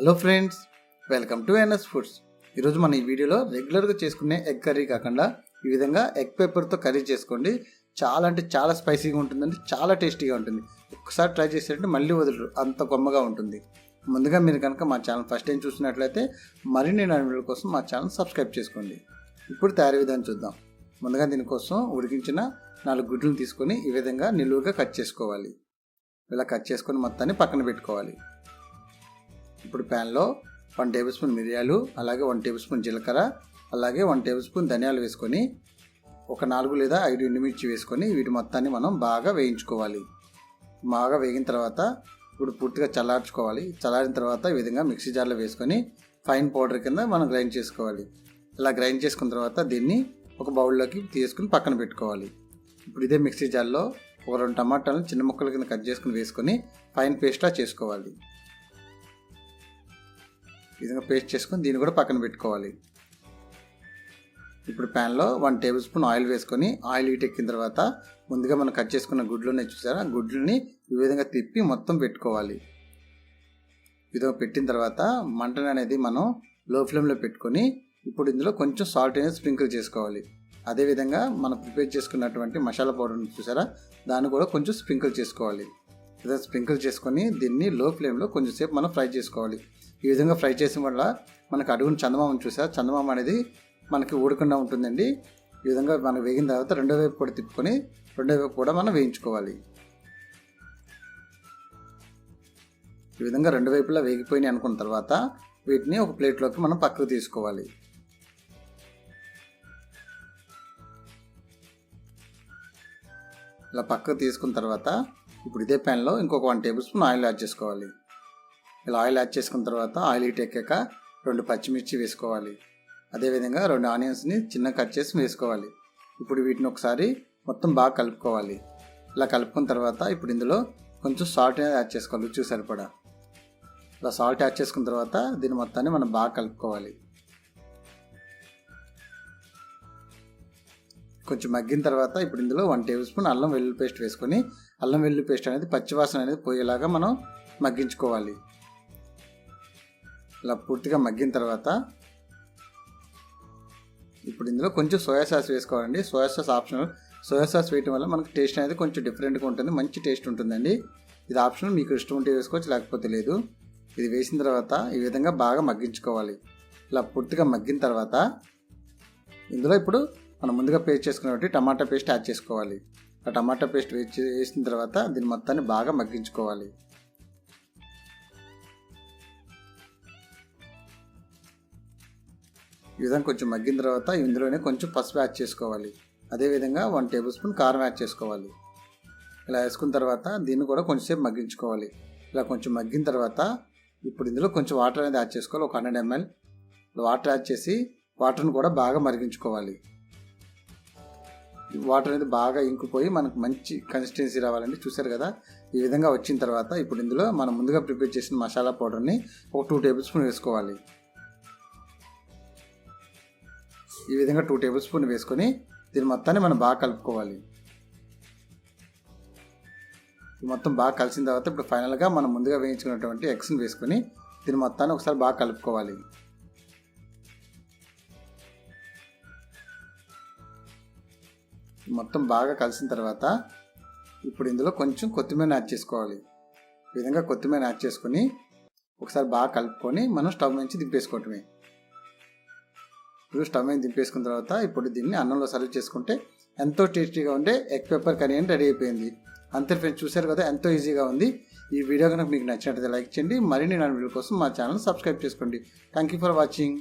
Hello friends welcome to N S foods ఈరోజు మన ఈ వీడియోలో రెగ్యులర్గా చేసుకునే ఎగ్ కర్రీ కాకుండా ఈ విధంగా ఎగ్ పేపర్తో కర్రీ చేసుకోండి. చాలా అంటే చాలా స్పైసీగా ఉంటుందండి చాలా టేస్టీగా ఉంటుంది. ఒక్కసారి ట్రై చేసేటంటే మళ్ళీ వదలరు అంత గొమ్మగా ఉంటుంది. ముందుగా మీరు కనుక మా ఛానల్ ఫస్ట్ టైం చూసినట్లయితే మరిన్ని నా వీడియోల కోసం మా ఛానల్ సబ్స్క్రైబ్ చేసుకోండి. ఇప్పుడు తయారీ విధానం చూద్దాం. ముందుగా దీనికోసం ఉడికించిన నాలుగు గుడ్లను తీసుకొని ఈ విధంగా నిలువుగా కట్ చేసుకోవాలి. ఇలా కట్ చేసుకొని మొత్తాన్ని పక్కన పెట్టుకోవాలి. ఇప్పుడు ప్యాన్లో వన్ టేబుల్ స్పూన్ మిరియాలు అలాగే వన్ టేబుల్ స్పూన్ జీలకర్ర అలాగే వన్ టేబుల్ స్పూన్ ధనియాలు వేసుకొని ఒక నాలుగు లేదా ఐదు ఎండుమిర్చి వేసుకొని వీటి మొత్తాన్ని మనం బాగా వేయించుకోవాలి. బాగా వేగిన తర్వాత ఇప్పుడు పూర్తిగా చల్లార్చుకోవాలి. చల్లారిన తర్వాత ఈ విధంగా మిక్సీ జార్లో వేసుకొని ఫైన్ పౌడర్ కింద మనం గ్రైండ్ చేసుకోవాలి. ఇలా గ్రైండ్ చేసుకున్న తర్వాత దీన్ని ఒక బౌల్లోకి తీసుకుని పక్కన పెట్టుకోవాలి. ఇప్పుడు ఇదే మిక్సీ జార్లో ఒక రెండు టమాటాలను చిన్న ముక్కల కింద కట్ చేసుకుని వేసుకొని ఫైన్ పేస్ట్లా చేసుకోవాలి. విధంగా పేస్ట్ చేసుకొని దీన్ని కూడా పక్కన పెట్టుకోవాలి. ఇప్పుడు ప్యాన్లో వన్ టేబుల్ స్పూన్ ఆయిల్ వేసుకొని ఆయిల్ హీట్ ఎక్కిన తర్వాత ముందుగా మనం కట్ చేసుకున్న గుడ్లునే చూసారా? గుడ్లని ఈ విధంగా తిప్పి మొత్తం పెట్టుకోవాలి. విధంగా పెట్టిన తర్వాత మంటను అనేది మనం లో ఫ్లేమ్లో పెట్టుకొని ఇప్పుడు ఇందులో కొంచెం సాల్ట్ అనేది స్ప్రింకిల్ చేసుకోవాలి. అదేవిధంగా మనం ప్రిపేర్ చేసుకున్నటువంటి మసాలా పౌడర్ని చూసారా? దాన్ని కూడా కొంచెం స్ప్రింకిల్ చేసుకోవాలి. ఏదో స్ప్రింకిల్ చేసుకొని దీన్ని లో ఫ్లేమ్లో కొంచెం సేపు మనం ఫ్రై చేసుకోవాలి. ఈ విధంగా ఫ్రై చేసిన వల్ల మనకు అడుగున చందమామ చూసా చందమామ అనేది మనకి ఊడకుండా ఉంటుందండి. ఈ విధంగా మనం వేగిన తర్వాత రెండో వైపు కూడా తిప్పుకొని రెండో వైపు కూడా మనం వేయించుకోవాలి. ఈ విధంగా రెండు వైపులా వేగిపోయినాయి అనుకున్న తర్వాత వీటిని ఒక ప్లేట్లోకి మనం పక్కకు తీసుకోవాలి. ఇలా పక్కకు తీసుకున్న తర్వాత ఇప్పుడు ఇదే ప్యాన్లో ఇంకొక one tablespoon oil add చేసుకోవాలి. ఇలా ఆయిల్ యాడ్ చేసుకున్న తర్వాత ఆయిల్ హీట్ ఎక్కాక రెండు పచ్చిమిర్చి వేసుకోవాలి. అదేవిధంగా రెండు ఆనియన్స్ని చిన్న కట్ చేసి వేసుకోవాలి. ఇప్పుడు వీటిని ఒకసారి మొత్తం బాగా కలుపుకోవాలి. ఇలా కలుపుకున్న తర్వాత ఇప్పుడు ఇందులో కొంచెం సాల్ట్ అనేది యాడ్ చేసుకోవాలి. రుచి సరిపడా. ఇలా సాల్ట్ యాడ్ చేసుకున్న తర్వాత దీని మొత్తాన్ని మనం బాగా కలుపుకోవాలి. కొంచెం మగ్గిన తర్వాత ఇప్పుడు ఇందులో వన్ టేబుల్ స్పూన్ అల్లం వెల్లుల్లి పేస్ట్ వేసుకొని అల్లం వెల్లుల్లి పేస్ట్ అనేది పచ్చివాసన అనేది పోయేలాగా మనం మగ్గించుకోవాలి. ఇలా పూర్తిగా మగ్గిన తర్వాత ఇప్పుడు ఇందులో కొంచెం సోయా సాస్ వేసుకోవాలండి. Soya sauce optional. Soya sauce వేయటం వల్ల మనకు టేస్ట్ అనేది కొంచెం డిఫరెంట్గా ఉంటుంది మంచి టేస్ట్ ఉంటుందండి. ఇది ఆప్షనల్ మీకు ఇష్టం ఉంటే వేసుకోవచ్చు లేకపోతే లేదు. ఇది వేసిన తర్వాత ఈ విధంగా బాగా మగ్గించుకోవాలి. ఇలా పూర్తిగా మగ్గిన తర్వాత ఇందులో ఇప్పుడు మనం ముందుగా పేస్ట్ చేసుకున్నటువంటి టమాటా పేస్ట్ యాడ్ చేసుకోవాలి. ఆ టమాటా పేస్ట్ వేసి వేసిన తర్వాత దీని మొత్తాన్ని బాగా మగ్గించుకోవాలి. ఈ విధంగా కొంచెం మగ్గిన తర్వాత ఇందులోనే కొంచెం పసుపు యాడ్ చేసుకోవాలి. అదేవిధంగా వన్ టేబుల్ స్పూన్ కారం యాడ్ చేసుకోవాలి. ఇలా వేసుకున్న తర్వాత దీన్ని కూడా కొంచెంసేపు మగ్గించుకోవాలి. ఇలా కొంచెం మగ్గిన తర్వాత ఇప్పుడు ఇందులో కొంచెం వాటర్ అనేది యాడ్ చేసుకోవాలి. ఒక హండ్రెడ్ ఎంఎల్ వాటర్ యాడ్ చేసి వాటర్ని కూడా బాగా మరిగించుకోవాలి. వాటర్ అనేది బాగా ఇంకిపోయి మనకు మంచి కన్సిస్టెన్సీ రావాలండి. చూసారు కదా? ఈ విధంగా వచ్చిన తర్వాత ఇప్పుడు ఇందులో మనం ముందుగా ప్రిపేర్ చేసిన మసాలా పౌడర్ని ఒక టూ టేబుల్ స్పూన్ వేసుకోవాలి. ఈ విధంగా టూ టేబుల్ స్పూన్ వేసుకొని దీని మొత్తాన్ని మనం బాగా కలుపుకోవాలి. మొత్తం బాగా కలిసిన తర్వాత ఇప్పుడు ఫైనల్గా మనం ముందుగా వేయించుకున్నటువంటి ఎగ్స్ని వేసుకొని దీని మొత్తాన్ని ఒకసారి బాగా కలుపుకోవాలి. మొత్తం బాగా కలిసిన తర్వాత ఇప్పుడు ఇందులో కొంచెం కొత్తిమీర యాడ్ చేసుకోవాలి. ఈ విధంగా కొత్తిమీర యాడ్ చేసుకొని ఒకసారి బాగా కలుపుకొని మనం స్టవ్ నుంచి దింపేసుకోవటమే. ఇప్పుడు స్టవ్ మీద దింపేసుకున్న తర్వాత ఇప్పుడు దీన్ని అన్నంలో సర్వ్ చేసుకుంటే ఎంతో టేస్టీగా ఉండే ఎగ్ పెప్పర్ కర్రీ అని రెడీ అయిపోయింది. అంతే ఫ్రెండ్స్? చూశారు కదా ఎంతో ఈజీగా ఉంది. ఈ వీడియో కనుక మీకు నచ్చినట్లయితే లైక్ చేయండి. మరిన్ని నా వీడియో కోసం మా ఛానల్ సబ్స్క్రైబ్ చేసుకోండి. Thank you for watching